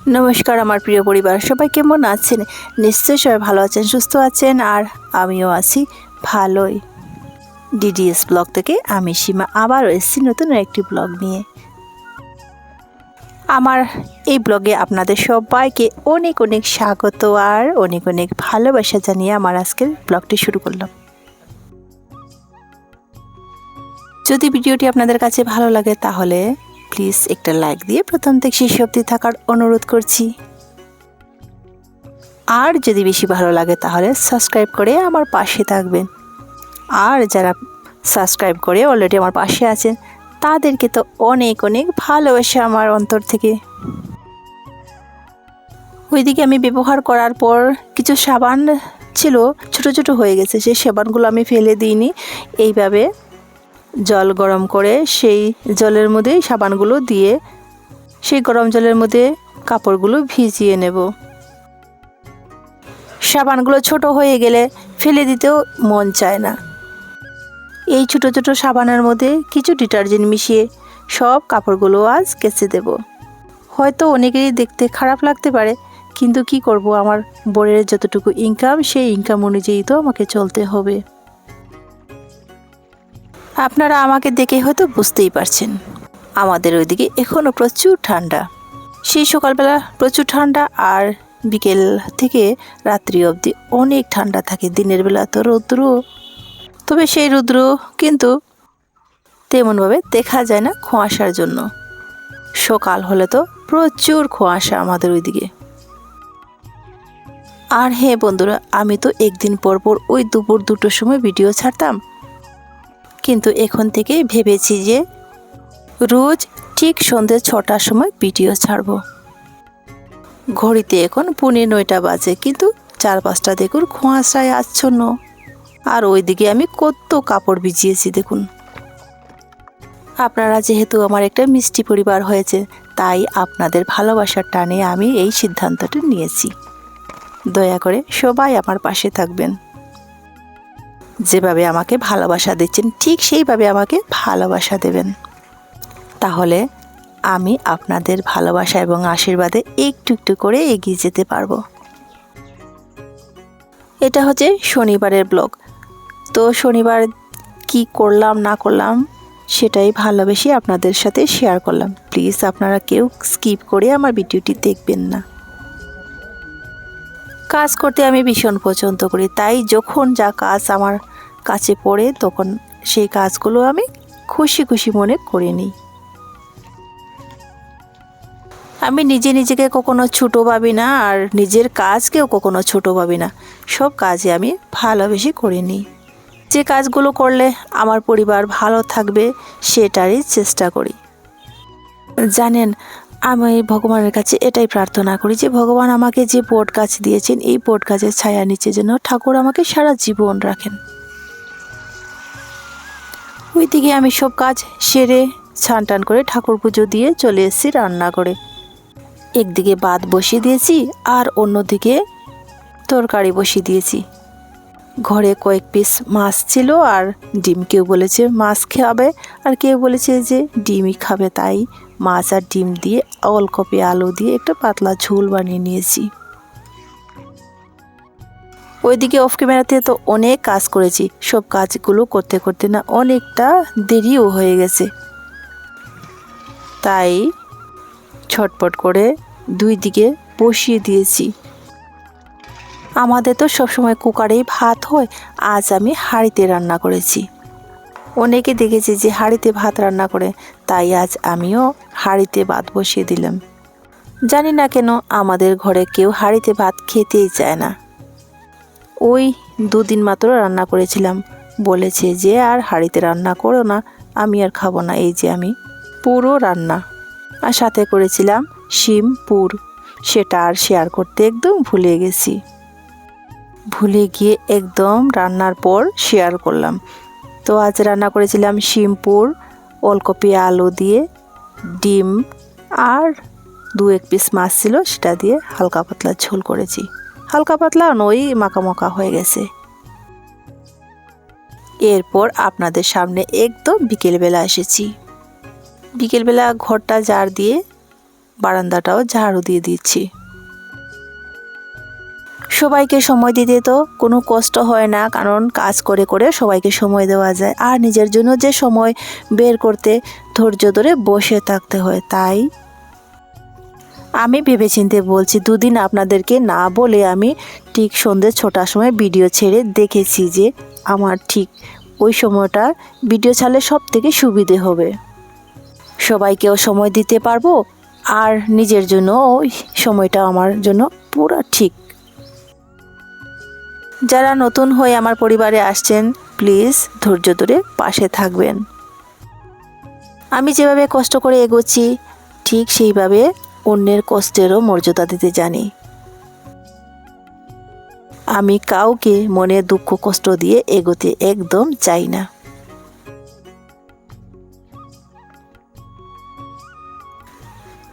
নমস্কার আমার প্রিয় পরিবার, সবাই কেমন আছেন? নিশ্চয়ই সবাই ভালো আছেন, সুস্থ আছেন, আর আমিও আছি ভালোই। ডিডিএস ব্লগ থেকে আমি সীমা আবারও এসেছি নতুন একটি ব্লগ নিয়ে। আমার এই ব্লগে আপনাদের সবাইকে অনেক অনেক স্বাগত আর অনেক অনেক ভালোবাসা জানিয়ে আমার আজকের ব্লগটি শুরু করলাম। যদি ভিডিওটি আপনাদের কাছে ভালো লাগে তাহলে প্লিজ একটা লাইক দিয়ে প্রথম থেকে শেষ অবধি থাকার অনুরোধ করছি। আর যদি বেশি ভালো লাগে তাহলে সাবস্ক্রাইব করে আমার পাশে থাকবেন। আর যারা সাবস্ক্রাইব করে অলরেডি আমার পাশে আছেন, তাদেরকে তো অনেক অনেক ভালোবাসা আমার অন্তর থেকে। ওইদিকে আমি ব্যবহার করার পর কিছু সাবান ছিল, ছোট ছোট হয়ে গেছে। সেই সাবানগুলো আমি ফেলে দিইনি। এইভাবে জল গরম করে সেই জলের মধ্যে সাবানগুলো দিয়ে সেই গরম জলের মধ্যে কাপড়গুলো ভিজিয়ে নেব। সাবানগুলো ছোট হয়ে গেলে ফেলে দিতেও মন চায় না। এই ছোট ছোট সাবানের মধ্যে কিছু ডিটারজেন্ট মিশিয়ে সব কাপড়গুলো আজ কেচে দেব। হয়তো অনেকেরই দেখতে খারাপ লাগতে পারে, কিন্তু কি করব? আমার বোরের যতটুকু ইনকাম সেই ইনকাম অনুযায়ী তো আমাকে চলতে হবে। আপনারা আমাকে দেখে হয়তো বুঝতেই পারছেন। আমাদের ওইদিকে এখনও প্রচুর ঠান্ডা। সেই সকালবেলা প্রচুর ঠান্ডা আর বিকেল থেকে রাত্রি অবধি অনেক ঠান্ডা থাকে দিনের বেলা তো রৌদ্র। তবে সেই রৌদ্র কিন্তু তেমনভাবে দেখা যায় না কুয়াশার জন্য। সকাল হলে তো প্রচুর কুয়াশা আমাদের ওইদিকে। আর হ্যাঁ বন্ধুরা, আমি তো একদিন পর পর ওই দুপুর দুটোর সময় ভিডিও ছাড়তাম। কিন্তু এখন থেকে ভেবেছি যে রোজ ঠিক সন্ধ্যে ছটার সময় ভিডিও ছাড়ব। ঘড়িতে এখন পুনে নয়টা বাজে, কিন্তু চার পাঁচটা দেখুন খোঁয়াশায় আচ্ছন্ন। আর ওইদিকে আমি কত কাপড় ভিজিয়েছি দেখুন। আপনারা যেহেতু আমার একটা মিষ্টি পরিবার হয়েছে, তাই আপনাদের ভালোবাসার টানে আমি এই সিদ্ধান্তটা নিয়েছি। দয়া করে সবাই আমার পাশে থাকবেন। যেভাবে আমাকে ভালোবাসা দিচ্ছেন, ঠিক সেইভাবে আমাকে ভালোবাসা দেবেন। তাহলে আমি আপনাদের ভালোবাসা এবং আশীর্বাদে একটু একটু করে এগিয়ে যেতে পারব। এটা হচ্ছে শনিবারের ব্লগ। তো শনিবার কি করলাম, না করলাম, সেটাই ভালোবেসে আপনাদের সাথে শেয়ার করলাম। প্লিজ আপনারা কেউ স্কিপ করে আমার ভিডিওটি দেখবেন না। কাজ করতে আমি ভীষণ পছন্দ করি। তাই যখন যা কাজ আমার কাছে পড়ে, তখন সেই কাজগুলো আমি খুশি খুশি মনে করে নিই। আমি নিজে নিজেকে কখনো ছোটো ভাবি না, আর নিজের কাজকেও কখনো ছোটো ভাবি না। সব কাজে আমি ভালোবেসে করে নিই। যে কাজগুলো করলে আমার পরিবার ভালো থাকবে, সেটারই চেষ্টা করি। জানেন আমি ভগবানের কাছে এটাই প্রার্থনা করি যে ভগবান আমাকে যে বোট গাছ দিয়েছেন, এই বোট গাছের ছায়া নিচে যেন ঠাকুর আমাকে সারা জীবন রাখেন। ওইদিকে আমি সব কাজ সেরে ছান টান করে ঠাকুর পুজো দিয়ে চলে এসেছি রান্না করে একদিকে ভাত বসিয়ে দিয়েছি আর অন্যদিকে তরকারি বসিয়ে দিয়েছি। ঘরে কয়েক পিস মাছ ছিল আর ডিম কেউ বলেছে মাছ খাবে আর কেউ বলেছে যে ডিমই খাবে তাই মাছ আর ডিম দিয়ে অলকপি আলু দিয়ে একটা পাতলা ঝোল বানিয়ে নিয়েছি। ওইদিকে অফ ক্যামেরাতে তো অনেক কাজ করেছি। সব কাজগুলো করতে করতে না অনেকটা দেরিও হয়ে গেছে। তাই ছটপট করে দুই দিকে বসিয়ে দিয়েছি। আমাদের তো সবসময় কুকারেই ভাত হয়, আজ আমি হাঁড়িতে রান্না করেছি। অনেকে দেখেছি যে হাঁড়িতে ভাত রান্না করে, তাই আজ আমিও হাঁড়িতে ভাত বসিয়ে দিলাম। জানি না কেন আমাদের ঘরে কেউ হাঁড়িতে ভাত খেতেই চায় না। ওই দুদিন মাত্র রান্না করেছিলাম। বলেছে যে আর হাঁড়িতে রান্না করো না, আমি আর খাব না, এই যে আমি। পুরো রান্না। আর সাথে করেছিলাম শিম, পুর। সেটা আর শেয়ার করতে একদম ভুলে গেছি। ভুলে গিয়ে একদম রান্নার পর শেয়ার করলাম। তো আজ রান্না করেছিলাম শিমপুর, ওলকপি, আলু দিয়ে, ডিম আর দু এক পিস মাছ ছিল, সেটা দিয়ে হালকা পাতলা ঝোল করেছি। হালকা পাতলা নই মাখা হয়ে গেছে। এরপর আপনাদের সামনে একদম বিকেলবেলা এসেছি। বিকেলবেলা ঘরটা জার দিয়ে বারান্দাটাও ঝাড়ু দিয়ে দিচ্ছি। সবাইকে সময় দিতে তো কোনো কষ্ট হয় না, কারণ কাজ করে করে সবাইকে সময় দেওয়া যায়। আর নিজের জন্য যে সময় বের করতে ধৈর্য ধরে বসে থাকতে হয়, তাই আমি ভেবেচিন্তে বলছি, দুদিন আপনাদেরকে না বলে আমি ঠিক সন্ধ্যে ছটার সময় ভিডিও ছেড়ে দেখেছি যে আমার ঠিক ওই সময়টা ভিডিও ছাড়লে সব থেকে সুবিধে হবে। সবাইকেও সময় দিতে পারব, আর নিজের জন্য ওই সময়টা আমার জন্য পুরো ঠিক। যারা নতুন হয়ে আমার পরিবারে আসছেন, প্লিজ ধৈর্য ধরে পাশে থাকবেন। আমি যেভাবে কষ্ট করে এগোচ্ছি, ঠিক সেইভাবে অন্যের কষ্টেরও মর্যাদা দিতে জানি। আমি কাউকে মনে দুঃখ, কষ্ট দিয়ে এগোতে একদম চাই না।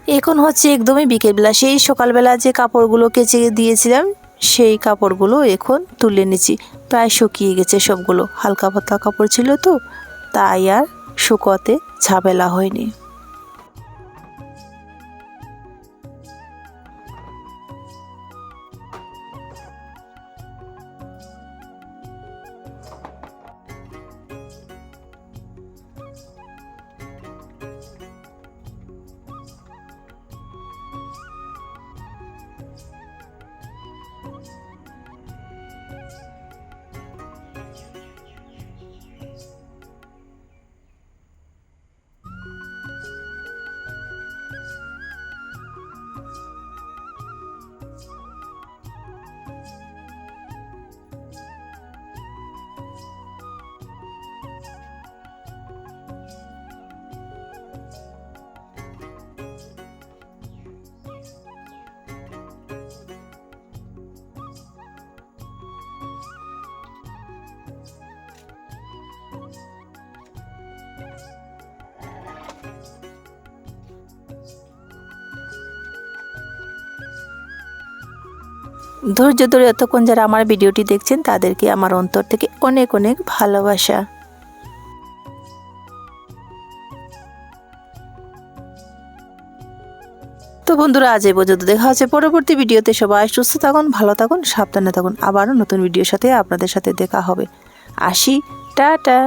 এখন হচ্ছে একদমই বিকেলবেলা। সেই সকালবেলা যে কাপড়গুলো কেচে দিয়েছিলাম সেই কাপড়গুলো এখন তুলে নিচ্ছি প্রায় শুকিয়ে গেছে সবগুলো। হালকা পাতলা কাপড় ছিল তো, তাই আর শুকোতে ঝামেলা হয়নি। ধৈর্য ধরে এতক্ষণ যারা আমার ভিডিওটি দেখছেন, তাদেরকে আমার অন্তর থেকে অনেক অনেক ভালোবাসা। তো বন্ধুরা, আজ এই পর্যন্ত দেখা হচ্ছে পরবর্তী ভিডিওতে। সবাই সুস্থ থাকুন, ভালো থাকুন, সাবধানে থাকুন। আবারও নতুন ভিডিওর সাথে আপনাদের সাথে দেখা হবে। আসি, টাটা।